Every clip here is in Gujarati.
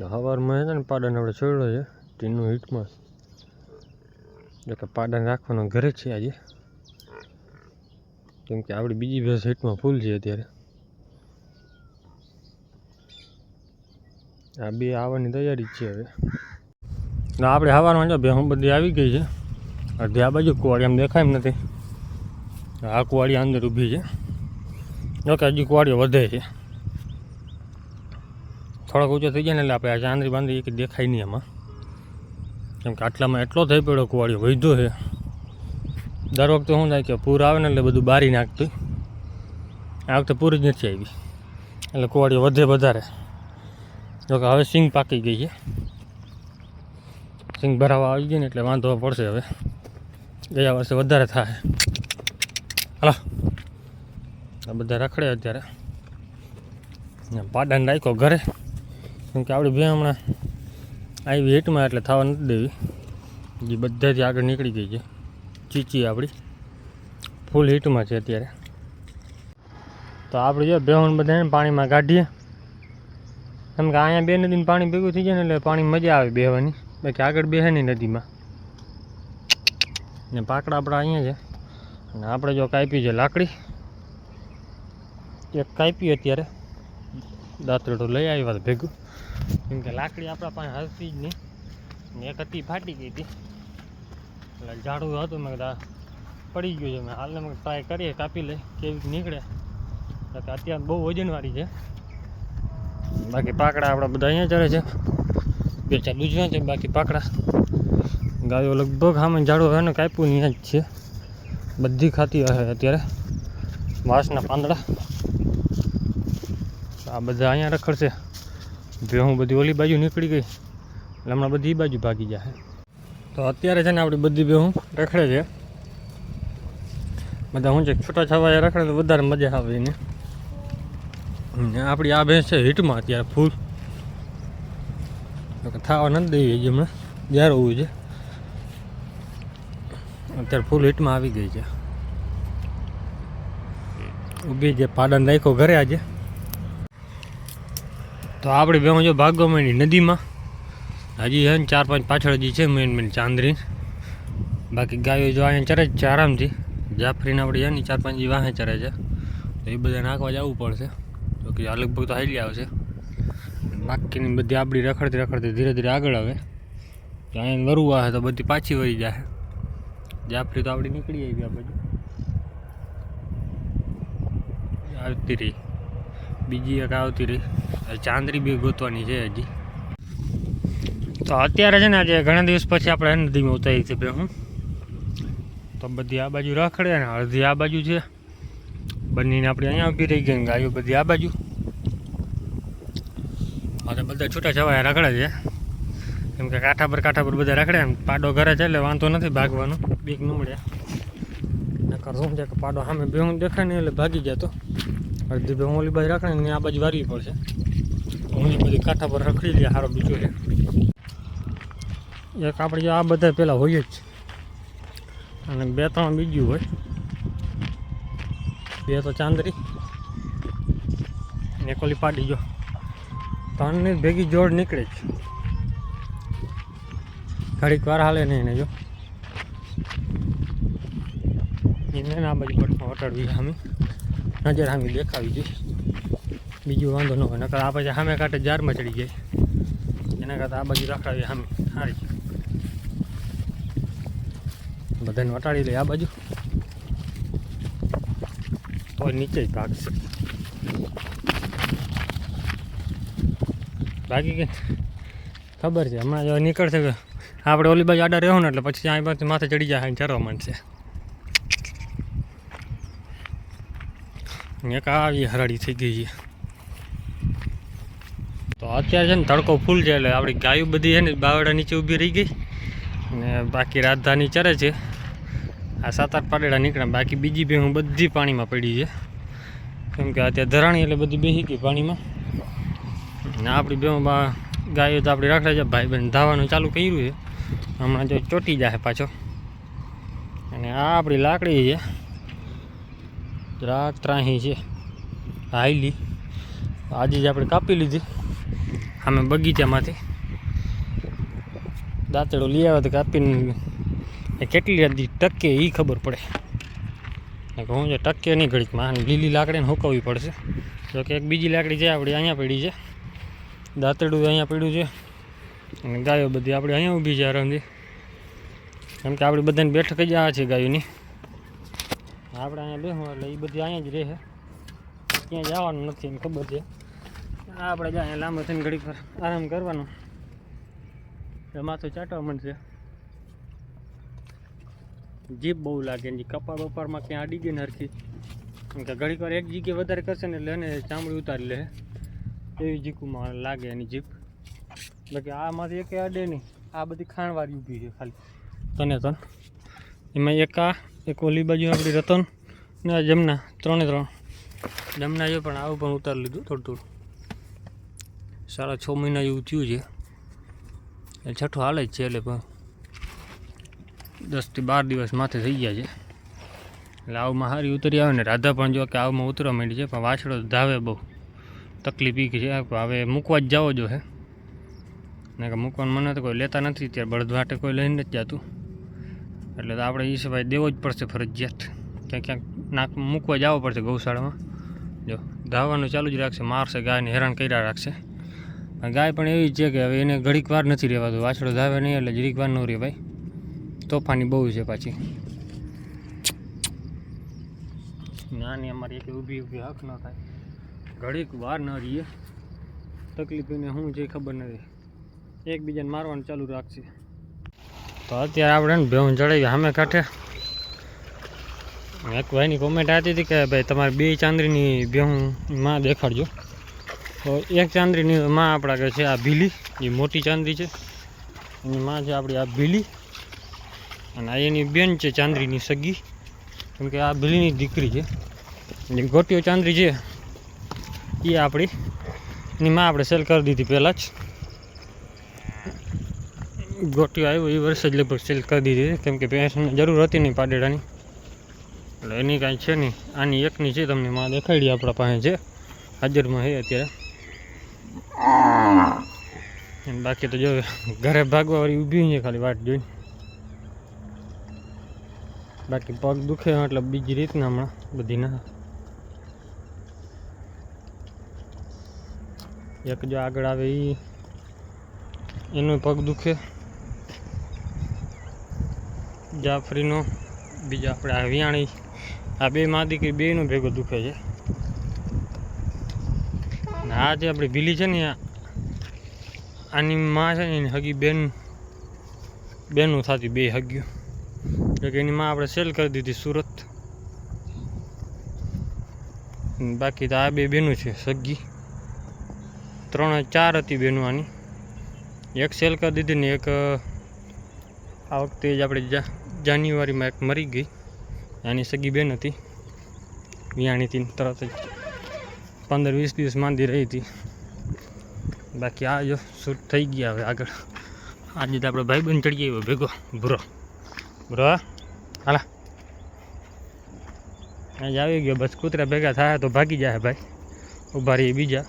સવારમાં છે ને પાડાને આપણે છોડ્યો છે, ટીનનું હીટમાં. એટલે કે પાડાને રાખવાનો ઘરે છે આજે. કેમ કે આપણી બીજી ભેંસ હીટમાં ફૂલ છે અત્યારે. આ બે આવવાની તૈયારી છે હવે. આપણે સવારમાં જો ભેહું બધી આવી ગઈ છે. અડધી આ બાજુ કુવાડી આમ દેખાય નથી. આ કુવાડી અંદર ઊભી છે. જોકે હજી કુવાડીઓ વધે છે. થોડોક ઊંચો થઈ જાય ને એટલે આપણે આ ચાંદરી બાંદરી એક દેખાય નહીં એમાં કેમ કે આટલામાં એટલો થઈ પડ્યો કુવાડિયો વધ્યો છે. દર વખતે શું થાય કે પૂર આવે ને એટલે બધું બારી નાખતું. આ વખતે પૂર જ નથી આવી. એટલે કુવાડિયો વધે વધારે. જોકે હવે સિંગ પાકી ગઈ છે. સિંગ ભરાવા આવી ગઈ ને એટલે વાંધો પડશે હવે. ગયા વર્ષે વધારે થાય. હાલો. આ બધા રખડે અત્યારે. પાડાને રાખ્યો ઘરે. કેમ કે આપણી બે હમણાં આવી હેટમાં એટલે થવા નથી દેવી. જે બધાથી આગળ નીકળી ગઈ છે. ચીચી આપણી. ફૂલ હિટમાં છે અત્યારે. તો આપણે જો બેહુન બધાને પાણીમાં કાઢીએ. કેમ કે અહીંયા બે નદીમાં પાણી ભેગું થઈ જાય ને એટલે પાણી મજા આવે બેહવાની. બાકી આગળ બેહે નહીં નદીમાં. ને પાકડા આપણા અહીંયા છે. અને આપણે જો કાપી છે લાકડી. એક કાપી અત્યારે. દાંતરડું લઈ આવ્યા ભેગું. કેમ કે લાકડી આપણા પાસે હતી જ નહીં. એક હતી ફાટી ગઈ હતી. એટલે ઝાડું હતું મેં કીધું પડી ગયું છે. મેં હાલને મેં ટ્રાય કરીએ, કાપી લે કેવી નીકળે. કે અત્યારે બહુ વજનવાળી છે. બાકી પાકડા આપણા બધા અહીંયા ચડે છે. બે ચાર દૂધવા છે બાકી પાકડા. ગાયો લગભગ સામે ઝાડું હવે ને કાપ્યું નહીં જ છે. બધી ખાતી હશે અત્યારે. વાંસના પાંદડા. આ બધા અહીંયા રખડશે. ભેહું બધી ઓલી બાજુ નીકળી ગઈ, એટલે હમણાં બધી એ બાજુ ભાગી જશે તો અત્યારે છે ને આપણી બધી ભેહું રખડે છે. બધા હું છે છૂટા છવાયા રખડે તો વધારે મજા આવે એને. આપણી આ ભેંસ છે હિટમાં અત્યારે ફૂલ. થાવા નથી દેવી હજી હમણાં જ્યારે હોવું છે. અત્યારે ફૂલ હિટમાં આવી ગઈ છે. ઊભી જે પાડન રાખ્યો ઘરે આજે. તો આપણે બે જો ભાગવાની નદીમાં. હજી છે ને ચાર પાંચ પાછળ હજી છે મેન મેન ચાંદરી. બાકી ગાયો જો અહીંયા ચરે છે આરામથી. જાફરીને આપણે છે ને ચાર પાંચ જી વાહે ચરે છે. તો એ બધા નાખવા જવું પડશે. તો કે લગભગ તો હાલી આવશે. બાકીની બધી આપણી રખડતી રખડતી ધીરે ધીરે આગળ આવે. તો અહીંયા વરવું આવે તો બધી પાછી વળી જાય જાફરી તો આપણી નીકળી આવી આ બાજુ. આવતી રહી બીજી એક આવતી રહી. ચાંદરી બી ગોતવાની છે હજી. તો અત્યારે છે ને આજે ઘણા દિવસ પછી આપણે નદીમાં ઉતારી છે હું તો બધી આ બાજુ રખડે ને અડધી આ બાજુ છે. બંનેને આપણે અહીંયા ઊભી રહી ગઈ ગાયો બધી આ બાજુ. અને બધા છૂટા છવાયા રખડે છે. કેમ કે કાંઠા પર કાંઠા પર બધા રખડે ને પાડો ઘરે છે એટલે વાંધો નથી ભાગવાનો. બીક ન મળ્યા નકર શું છે કે પાડો સામે બેહું દેખાય ને એટલે ભાગી જતો અડધી બે ઓલી બાજુ રાખે ને આ બાજુ વારવી પડશે. હું બધી કાંઠા પર રખડી લે સારો બીજો છે. એક આપણે આ બધા પેલા હોય જ. અને બે ત્રણ બીજું હોય. બે તો ચાંદરી. ને કોલી પાડી જો. ત્રણની ભેગી જોડ નીકળે જ. ઘડીક વાર હાલે નહીં એને જો. એને આ બાજુ પટમાં વટાડવી સામે નજર સામે દેખાવી જોઈએ. બીજું વાંધો ન હોય, નકર આ પછી સામે કાંઠે જારમાં ચડી જાય. એના કરતાં આ બાજુ રખડાવી સામે સારી બધાને વટાડી લઈએ આ બાજુ. તો નીચે જ ભાગશે બાકી કે ખબર છે, હમણાં નીકળશે આપણે ઓલી બાજુ આડા રહેવું ને એટલે પછી આ બાજુ માથે ચડી જાય ચરવા માંડશે. એક આવી હરાળી થઈ ગઈ છે. તો અત્યારે છે ને તડકો ફૂલ છે એટલે આપણી ગાયો બધી છે ને બાવડા નીચે ઊભી રહી ગઈ ને બાકી રાજધાની ચરે છે. આ સાત આઠ પાડેડા નીકળ્યા, બાકી બીજી બે હું બધી પાણીમાં પડી છે. કેમ કે અત્યારે ધરાણી એટલે બધી બેસી ગઈ પાણીમાં. ને આપણી બે ગાયો તો આપણે રાખડે છે, ભાઈ બહેન ધાવાનું ચાલુ કર્યું છે. હમણાં જો ચોટી જાય પાછો. અને આ આપણી લાકડી છે. જરાક ત્રાહી છે. હાઈલી આજે જ આપણે કાપી લીધી. અમે બગીચામાંથી દાંતડો લઈ આવ્યો તો કાપીને. કેટલી હજી ટકે એ ખબર પડે. હું જે ટકે નહીં ઘડીકમાં લીલી લાકડીને હુકવવી પડશે. જો કે એક બીજી લાકડી છે આપણી અહીંયા પડી છે. દાંતડું અહીંયા પડ્યું છે. અને ગાયો બધી આપણે અહીંયા ઊભી છે આરામથી. કેમ કે આપણી બધાને બેઠક જ આ છે ગાયોની. આપણે અહીંયા બેસું એટલે એ બધી અહીંયા જ રહે ક્યાંય જવાનું નથી એને ખબર છે. આપણે જ અહીંયા લાંબો થઈને ઘડીક આરામ કરવાનો. એટલે માથું ચાટવા મળશે જીભ બહુ લાગે ને કપાળ બપારમાં ક્યાં અડી ગઈ ને કે ઘડીક વાર એક જગ્યાએ વધારે કરશે ને એટલે એને ચામડી ઉતારી લે. એવી જીકુમાં લાગે એની જીભ. કે આમાંથી એક અડે નહીં. આ બધી ખાણવાળી ઊભી છે ખાલી. તને તન એમાં એક આ એક ઓલી બાજુ આપણી રતન ને આ જમના, ત્રણે ત્રણ. જમના જો પણ આવું પણ ઉતારી લીધું, થોડું થોડું. સાડા છ મહિના જેવું થયું છે. એ છઠ્ઠું હાલે જ છે એટલે પણ દસથી બાર દિવસ માથે થઈ ગયા છે. એટલે આવમાં હારી ઉતરી આવે ને, રાધા પણ જો કે આવમાં ઉતરવા માંડી છે, પણ વાછડો ધાવે બહુ. તકલીફ ઈ છે હવે મૂકવા જ જાવો જો હે. ને કે મૂકવાનું મને તો કોઈ લેતા નથી, ત્યારે બળદ માટે કોઈ લઈને જ જતું. એટલે તો આપણે એ સિવાય દેવો જ પડશે ફરજિયાત. ક્યાંક ક્યાંક નાક મૂકવા જવો પડશે ગૌશાળામાં. જો ધાવવાનું ચાલુ જ રાખશે, મારશે, ગાયને હેરાન કર્યા રાખશે. ગાય પણ એવી જ છે કે હવે એને ઘડીક વાર નથી રહેવાતું. વાછડો ધાવે નહીં એટલે જરીક વાર ન રહે ભાઈ. તોફાની બહુ છે પાછી. નાની અમારી એક ઊભી ઊભી હક ન થાય. ઘડીક વાર ન રહીએ. તકલીફ એને શું છે ખબર નથી. એકબીજાને મારવાનું ચાલુ રાખશે. તો અત્યારે આપણે ભેહું ચડાવી સામે કાંઠે એક ભાઈની કોમેન્ટ આવતી હતી કે ભાઈ તમારે બે ચાંદરીની ભેહું માં દેખાડજો. તો એક ચાંદરીની માં આપણા કે છે આ ભીલી, એ મોટી ચાંદરી છે. એની માં છે આપણી આ ભીલી અને આ એની બેન છે ચાંદરીની સગી. કેમ કે આ ભીલીની દીકરી છે. જે ગોટીઓ ચાંદરી છે. એ આપણી, એની માં આપણે સેલ કરી દીધી પહેલાં જ. ગોટીઓ આવ્યો, એ વર્ષે જ લગભગ સેલ કરી દીધી કેમ કે ભેંસને જરૂર હતી નહીં પાડેડાની. એટલે એની કાંઈ છે નહીં. આની એકની છે તમને માં દેખાડી આપણા પાસે છે હાજરમાં છે અત્યારે. બાકી તો જો, ઘરે ભાગવા વાળી ઊભી છે ખાલી વાટ જોઈને. બાકી પગ દુખે એટલે બીજી રીતના હમણાં બધી ના એક જો આગળ આવે એ એનો પગ દુખે. જાફરીનો, બીજા આપણે આ વિયાણી, આ બે માં દીકરી બેનો ભેગો દુખે છે. આ જે આપણી ભીલી છે ને આની માં છે ને એની હગી બેન બેનું થતી, બે હગ્યું. કે એની માં આપણે સેલ કરી દીધી સુરત. બાકી તો આ બે બેનું છે, સગી. ત્રણ ચાર હતી બેનું આની. એક સેલ કરી દીધી ને એક, આ વખતે જ આપણે જા જાન્યુઆરીમાં એક મરી ગઈ. આની સગી બેન હતી. વિયાણીથી તરત જ પંદર વીસ દિવસ માંદી રહી હતી. બાકી આ જો શૂટ થઈ ગયા હવે આગળ. આજે તો આપણે ભાઈ બંધ ચડી આવ્યો ભેગો. ભૂરો. ભૂરો હાલા. આજે આવી ગયો. બસ કૂતરા ભેગા થાય તો ભાગી જાય ભાઈ. ઊભા રહીએ બીજા.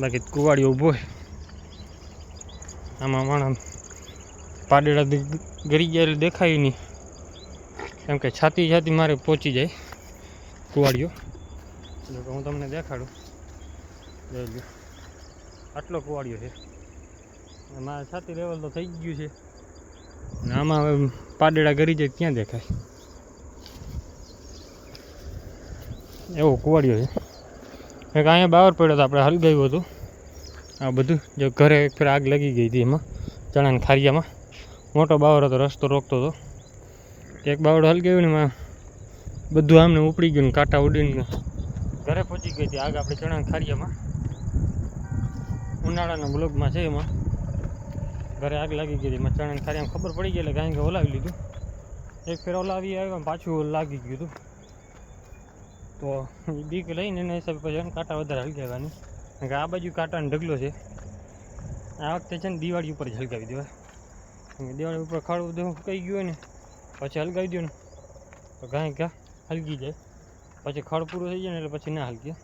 બાકી કુવાડીઓ ઊભો આમાં માણસ પાડેડા ગરી ગયા એટલે દેખાય નહીં. કેમ કે છાતી છાતી મારે પહોંચી જાય. કુવાડીઓ. એટલે હું તમને દેખાડું. જોઈ આટલો કુવાડીઓ છે. મારા છાતી લેવલ તો થઈ ગયું છે. ને આમાં હવે પાડેડા ગરી જાય ક્યાં દેખાય? એવો કુવાડીઓ છે. એક અહીંયા બાવર પડ્યો તો આપણે હલગાવ્યું હતું. આ બધું જો ઘરે એક ફેર આગ લાગી ગઈ હતી એમાં. ચણાના ખારિયામાં. મોટો બાવર હતો, રસ્તો રોકતો હતો. એક બાવડો હલગાવ્યું ને એમાં બધું આમને ઉપડી ગયું ને કાંટા ઉડીને ઘરે પહોંચી ગઈ હતી. આગ આપણે ચણા ખારીયામાં ઉનાળાના બ્લોગમાં છે એમાં. ઘરે આગ લાગી ગઈ હતી. એમાં ચણા ખારિયામાં ખબર પડી ગઈ એટલે ગાય ઓલાવી લીધું. એક ફેર ઓલાવી આવ્યો પાછું લાગી ગયું હતું. તો બીક લઈને એના હિસાબે પછી કાંટા વધારે હલગાવવાની કારણ કે આ બાજુ કાંટાનો ઢગલો છે. આ વખતે છે ને દિવાળી ઉપર જ હલગાવી દેવાય. કે દિવાળી ઉપર ખાડું દેવું કઈ ગયું ને, પછી હલગાવી દો ને. તો ઘાય ઘા હલગી જાય. પછી ખાડું પૂરું થઈ જાય ને એટલે પછી ના હલકી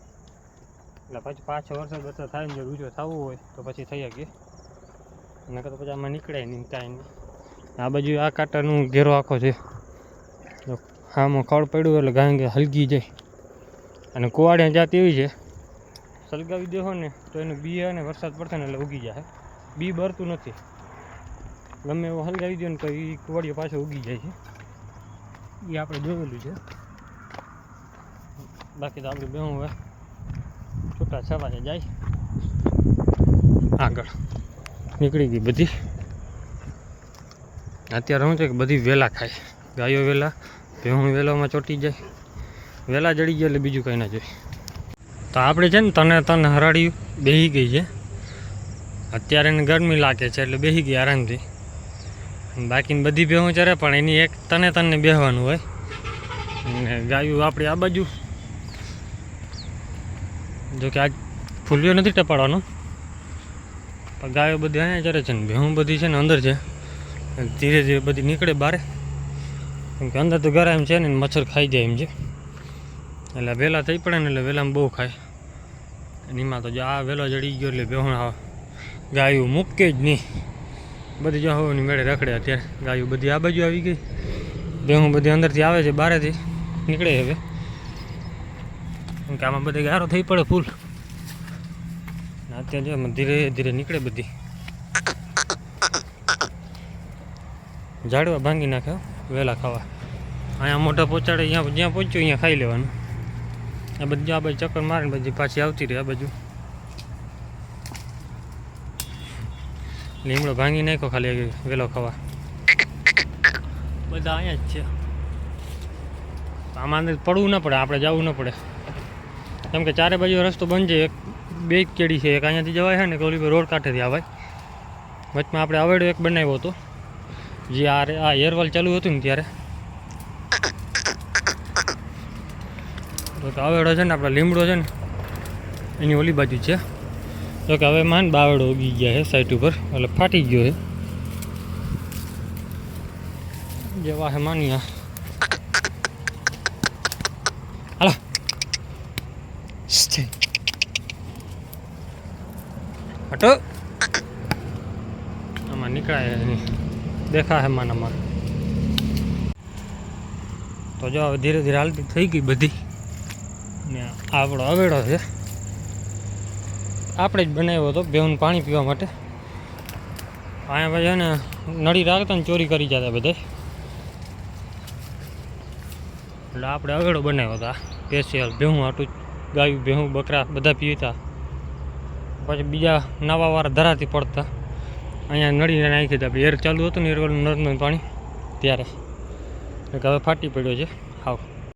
એટલે પછી પાછો વરસાદ વરસાદ થાય ને જો રૂજો થવું હોય તો પછી થઈ શકે નકર તો પછી આમાં નીકળે નહીં કાંઈ નહીં. આ બાજુ આ કાંટાનું ઘેરો આખો છે. આમાં ખાડ પડ્યું એટલે ગાય કે હલકી જાય. અને કુવાડિયા જાત એવી છે. સલગાવી દેહો ને તો એનું બી અને વરસાદ પડશે ને એટલે ઉગી જાય. બી બરતું નથી. ગમે એવો હલગાવી દો ને તો એ કુવાડીઓ પાછો ઉગી જાય છે. એ આપણે જોયેલું છે. બાકી તો આપણે બેહું હવે છૂટા છવાને જાય. આગળ નીકળી ગઈ બધી. અત્યારે શું છે કે બધી વેલા ખાય ગાયો વેલા ભેહું વેલામાં ચોંટી જાય. વેલા જડી જાય એટલે બીજું કંઈ ના જોઈએ. તો આપણે છે ને તને તને હરાડ્યું બેસી ગઈ છે. અત્યારે એને ગરમી લાગે છે એટલે બેહી ગઈ આરામથી. બાકીની બધી ભેહું ચરે, પણ એની એક તને તને બેહવાનું હોય. અને ગાયું આપણી આ બાજુ. જોકે આજ ફૂલ્યો નથી ટપાડવાનો. પણ ગાયો બધી અહીંયા ચરે છે ને બેહું બધી છે ને અંદર છે. ધીરે ધીરે બધી નીકળે બારે. કેમ કે અંદર તો ઘરે એમ છે ને, મચ્છર ખાઈ જાય એમ છે. એટલે વહેલા થઈ પડે ને એટલે વહેલામાં બહુ ખાય. એમાં તો જો આ વહેલો જડી ગયો એટલે બેહણ ગાયું મૂકે જ નહીં. બધી જો હોવાની મેળે રખડે અત્યારે. ગાયું બધી આ બાજુ આવી ગઈ. ભેહું બધી અંદરથી આવે છે, બારેથી નીકળે હવે. કે આમાં બધી ગારો થઈ પડે ફૂલ. અત્યારે જો ધીરે ધીરે નીકળે બધી. ઝાડવા ભાંગી નાખે વહેલા ખાવા. અહીંયા મોટા પહોંચાડે અહીંયા જ્યાં પહોંચ્યું, અહીંયા ખાઈ લેવાનું. આ બધી આ બાજુ ચક્કર મારીને પછી પાછી આવતી રહી, આ બાજુ. લીમડો ભાંગી નાખ્યો ખાલી વહેલો ખાવા. બધા અહીંયા જ છે. આમાં અંદર પડવું ન પડે આપણે જવું ન પડે. કેમ કે ચારે બાજુ રસ્તો બંધ છે એક બે જ કેડી છે. એક અહીંયાથી જવાય છે ને કે ઓલી રોડ કાંઠેથી આવાય વચમાં આપણે અવેડો એક બનાવ્યો હતો જે આ રે- આ એરવાલ ચાલુ હતું ને ત્યારે. તો અવેડો છે ને આપણે લીમડો છે ને એની ઓલી બાજુ છે. તો કે હવે માન બાવડો ઉગી ગયા છે સાઈટ ઉપર એટલે ફાટી ગયો છે જેવા હે માનિયા. હાલો. હટો. આમાં નીકળાય નહીં. દેખા હે માન અમારે. તો જો હવે ધીરે ધીરે હાલતી થઈ ગઈ બધી. ને આવડો અવેડો છે. આપણે જ બનાવ્યો હતો બેહુન પાણી પીવા માટે. અહીંયા ભાઈ છે ને નળી રાખતા ને ચોરી કરી જતા બધે એટલે આપણે અવેડો બનાવ્યો હતા સ્પેશિયલ ભેહું આટું ગાયું, ભેહું, બકરા બધા પીતા પછી બીજા નવાવાળા ધરાથી પડતા. અહીંયા નળીને નાખી હતા એર ચાલુ હતું ને એર નળનું પાણી. ત્યારે. એટલે હવે ફાટી પડ્યો છે. હાવ.